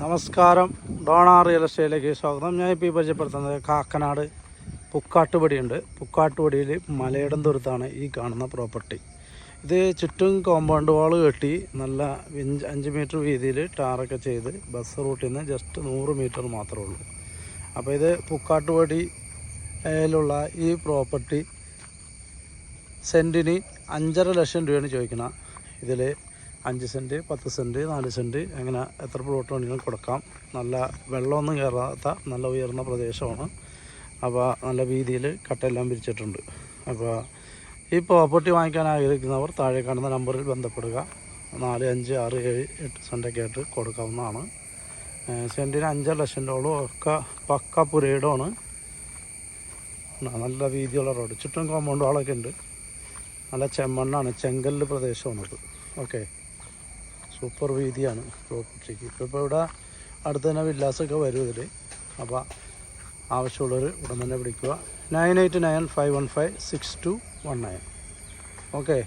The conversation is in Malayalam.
നമസ്കാരം. ഡോണാർ റിയൽ എസ്റ്റേറ്റിലേക്ക് സ്വാഗതം. ഞാൻ ഇപ്പോൾ ഈ പരിചയപ്പെടുത്തുന്നത് കാക്കനാട് പുക്കാട്ടുപടിയുണ്ട്. പുക്കാട്ടുപടിയിൽ മലയിടം ദൂരത്താണ് ഈ കാണുന്ന പ്രോപ്പർട്ടി. ഇത് ചുറ്റും കോമ്പൗണ്ട് വാൾ കെട്ടി നല്ല അഞ്ച് അഞ്ച് മീറ്റർ വീതിയിൽ ടാറൊക്കെ ചെയ്ത് ബസ് റൂട്ടിൽ നിന്ന് ജസ്റ്റ് നൂറ് മീറ്റർ മാത്രമേ ഉള്ളൂ. അപ്പോൾ ഇത് പുക്കാട്ടുപടിയിലുള്ള ഈ പ്രോപ്പർട്ടി സെന്റിന് അഞ്ചര ലക്ഷം രൂപയാണ് ചോദിക്കുന്നത്. ഇതിൽ അഞ്ച് സെന്റ് പത്ത് സെന്റ് നാല് സെന്റ് അങ്ങനെ എത്ര പ്ലോട്ട് വേണമെങ്കിലും കൊടുക്കാം. നല്ല വെള്ളമൊന്നും കയറാത്ത നല്ല ഉയർന്ന പ്രദേശമാണ്. അപ്പോൾ നല്ല വീതിയിൽ കട്ടെല്ലാം പിരിച്ചിട്ടുണ്ട് അപ്പോൾ ഈ പ്രോപ്പർട്ടി വാങ്ങിക്കാൻ ആഗ്രഹിക്കുന്നവർ താഴെ കാണുന്ന നമ്പറിൽ ബന്ധപ്പെടുക. നാല് അഞ്ച് ആറ് ഏഴ് എട്ട് സെന്റൊക്കെ ആയിട്ട് കൊടുക്കാവുന്നതാണ്. സെന്റിന് അഞ്ചര ലക്ഷം രൂപ ഒക്കെ പക്ക പുരയിടമാണ്. നല്ല വീതിയുള്ള റോഡ് ചുറ്റും കോമ്പൗണ്ട് വാളൊക്കെ ഉണ്ട്. നല്ല ചെമ്മണ്ണാണ് ചെങ്കല്ല് പ്രദേശമാണത്. ഓക്കെ സൂപ്പർ വീതിയാണ് പ്രോപ്പർട്ടിക്ക് ഇപ്പോൾ ഇപ്പോൾ ഇവിടെ അടുത്ത് തന്നെ വില്ലാസൊക്കെ വരും ഇതിൽ അപ്പോൾ ആവശ്യമുള്ളവർ ഉടൻ തന്നെ വിളിക്കുക. Nine eight nine five one five six two one nine. Okay.